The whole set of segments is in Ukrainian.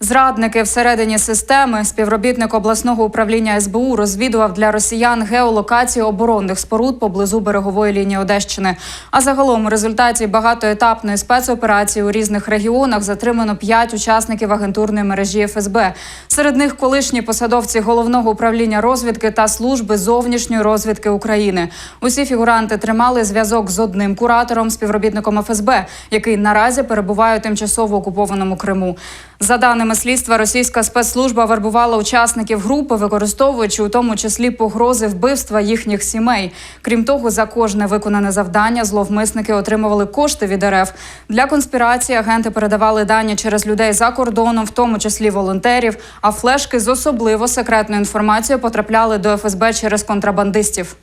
Зрадники всередині системи співробітник обласного управління СБУ розвідував для росіян геолокацію оборонних споруд поблизу берегової лінії Одещини. А загалом у результаті багатоетапної спецоперації у різних регіонах затримано п'ять учасників агентурної мережі ФСБ. Серед них колишні посадовці головного управління розвідки та служби зовнішньої розвідки України. Усі фігуранти тримали зв'язок з одним куратором, співробітником ФСБ, який наразі перебуває у тимчасово окупованому Криму. За даними слідства, російська спецслужба вербувала учасників групи, використовуючи у тому числі погрози вбивства їхніх сімей. Крім того, за кожне виконане завдання зловмисники отримували кошти від РФ. Для конспірації агенти передавали дані через людей за кордоном, в тому числі волонтерів. А флешки з особливо секретною інформацією потрапляли до ФСБ через контрабандистів.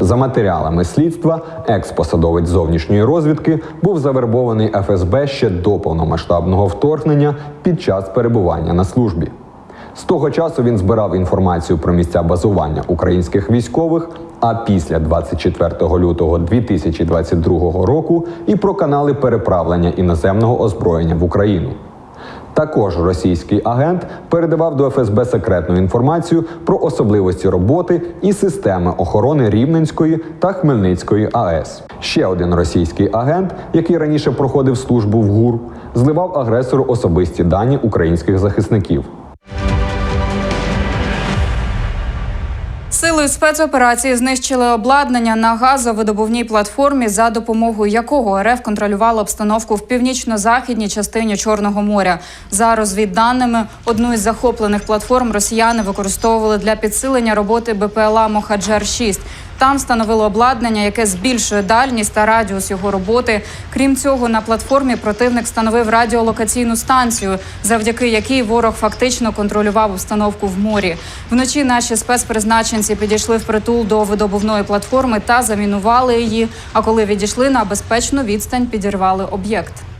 За матеріалами слідства, екс-посадовець зовнішньої розвідки був завербований ФСБ ще до повномасштабного вторгнення під час перебування на службі. З того часу він збирав інформацію про місця базування українських військових, а після 24 лютого 2022 року і про канали переправлення іноземного озброєння в Україну. Також російський агент передавав до ФСБ секретну інформацію про особливості роботи і системи охорони Рівненської та Хмельницької АЕС. Ще один російський агент, який раніше проходив службу в ГУР, зливав агресору особисті дані українських захисників. Силою спецоперації знищили обладнання на газовидобувній платформі, за допомогою якого РФ контролювала обстановку в північно-західній частині Чорного моря. За розвідданими, одну із захоплених платформ росіяни використовували для підсилення роботи БПЛА Мохаджер 6 там встановили обладнання, яке збільшує дальність та радіус його роботи. Крім цього, на платформі противник встановив радіолокаційну станцію, завдяки якій ворог фактично контролював обстановку в морі. Вночі наші спецпризначенці підійшли впритул до видобувної платформи та замінували її. А коли відійшли на безпечну відстань, підірвали об'єкт.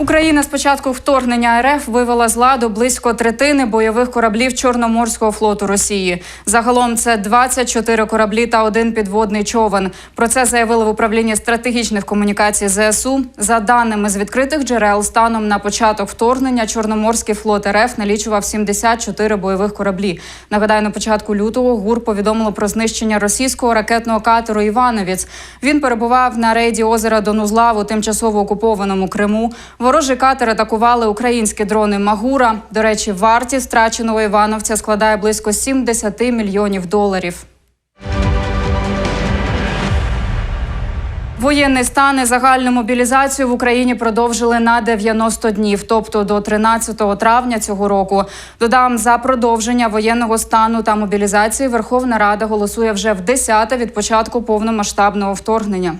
Україна з початку вторгнення РФ вивела з ладу близько третини бойових кораблів Чорноморського флоту Росії. Загалом це 24 кораблі та один підводний човен. Про це заявили в управлінні стратегічних комунікацій ЗСУ. За даними з відкритих джерел, станом на початок вторгнення Чорноморський флот РФ налічував 74 бойових кораблі. Нагадаю, на початку лютого ГУР повідомило про знищення російського ракетного катеру Івановець. Він перебував на рейді озера Донузлав у тимчасово окупованому Криму. Ворожий катер атакували українські дрони Магура. До речі, вартість втраченого Івановця складає близько 70 мільйонів доларів. Воєнний стан і загальну мобілізацію в Україні продовжили на 90 днів, тобто до 13 травня цього року. Додам за продовження воєнного стану та мобілізації Верховна Рада голосує вже в 10 від початку повномасштабного вторгнення.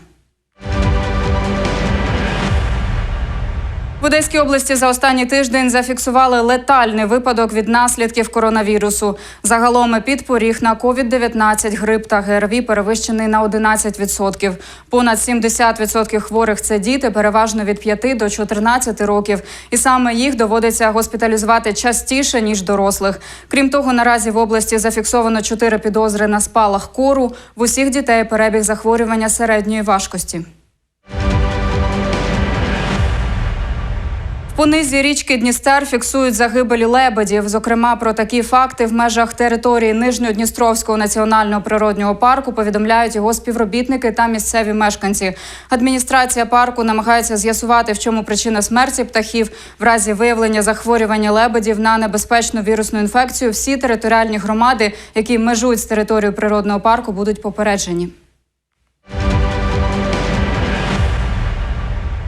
В Одеській області за останній тиждень зафіксували летальний випадок від наслідків коронавірусу. Загалом підпоріг на COVID-19, грип та ГРВІ перевищений на 11%. Понад 70% хворих це діти, переважно від 5 до 14 років. І саме їх доводиться госпіталізувати частіше ніж дорослих. Крім того, наразі в області зафіксовано 4 підозри на спалах кору. В усіх дітей перебіг захворювання середньої важкості. По низі річки Дністер фіксують загибелі лебедів. Зокрема, про такі факти в межах території Нижньодністровського національного природнього парку повідомляють його співробітники та місцеві мешканці. Адміністрація парку намагається з'ясувати, в чому причина смерті птахів. В разі виявлення захворювання лебедів на небезпечну вірусну інфекцію. Всі територіальні громади, які межують з територією природного парку, будуть попереджені.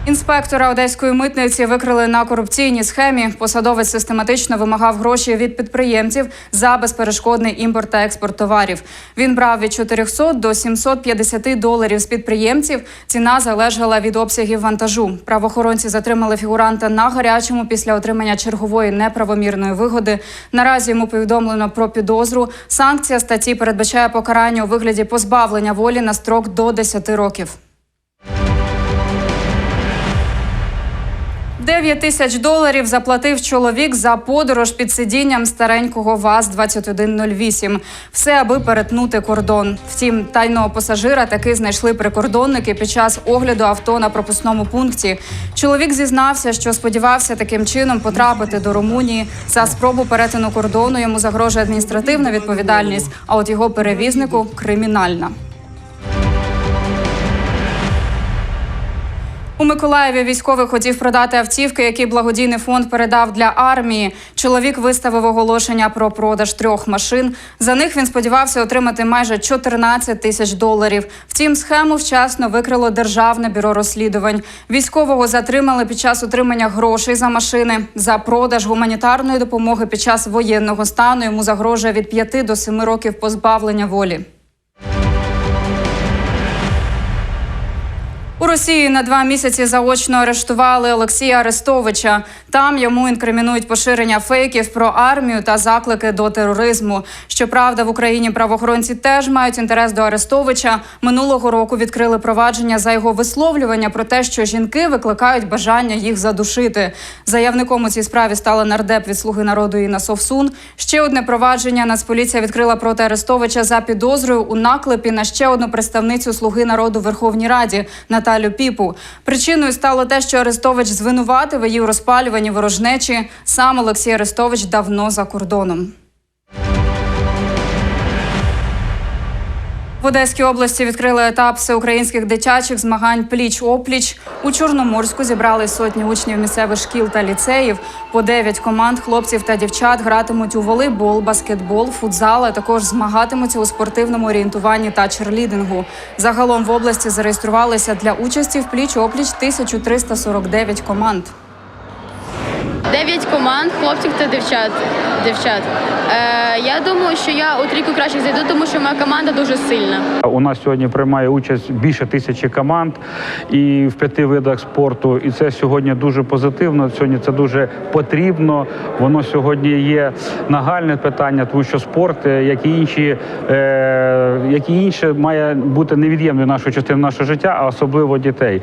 Інспектора одеської митниці викрили на корупційній схемі. Посадовець систематично вимагав гроші від підприємців за безперешкодний імпорт та експорт товарів. Він брав від 400 до 750 доларів з підприємців. Ціна залежала від обсягів вантажу. Правоохоронці затримали фігуранта на гарячому після отримання чергової неправомірної вигоди. Наразі йому повідомлено про підозру. Санкція статті передбачає покарання у вигляді позбавлення волі на строк до 10 років. 9 тисяч доларів заплатив чоловік за подорож під сидінням старенького ВАЗ-2108. Все, аби перетнути кордон. Втім, тайного пасажира таки знайшли прикордонники під час огляду авто на пропускному пункті. Чоловік зізнався, що сподівався таким чином потрапити до Румунії. За спробу перетину кордону йому загрожує адміністративна відповідальність, а от його перевізнику кримінальна. У Миколаєві військовий хотів продати автівки, які благодійний фонд передав для армії. Чоловік виставив оголошення про продаж трьох машин. За них він сподівався отримати майже 14 тисяч доларів. Втім, схему вчасно викрило державне бюро розслідувань. Військового затримали під час отримання грошей за машини. За продаж гуманітарної допомоги під час воєнного стану йому загрожує від 5 до 7 років позбавлення волі. Росії на два місяці заочно арештували Олексія Арестовича. Там йому інкримінують поширення фейків про армію та заклики до тероризму. Щоправда, в Україні правоохоронці теж мають інтерес до Арестовича. Минулого року відкрили провадження за його висловлювання про те, що жінки викликають бажання їх задушити. Заявником у цій справі стала нардеп від слуги народу Інна Совсун. Ще одне провадження Нацполіція відкрила проти Арестовича за підозрою у наклепі на ще одну представницю слуги народу Верховній Раді Наталю Піпу. Причиною стало те, що Арестович звинуватив її у розпалюванні ворожнечі. Сам Олексій Арестович давно за кордоном. В Одеській області відкрили етап всеукраїнських дитячих змагань пліч опліч. У Чорноморську зібрали сотні учнів місцевих шкіл та ліцеїв. По дев'ять команд хлопців та дівчат гратимуть у волейбол, баскетбол, футзал, а також змагатимуться у спортивному орієнтуванні та черлідингу. Загалом в області зареєструвалися для участі в пліч опліч 1349 команд. Дев'ять команд, хлопців та дівчат. дівчат. Е, я думаю, що я у трійку кращих зайду, тому що моя команда дуже сильна. У нас сьогодні приймає участь більше тисячі команд і в п'яти видах спорту. І це сьогодні дуже позитивно. Сьогодні це дуже потрібно. Воно сьогодні є нагальне питання, тому що спорт, е, як і інші, е, як і інше, має бути невід'ємною нашою частиною нашого життя, а особливо дітей.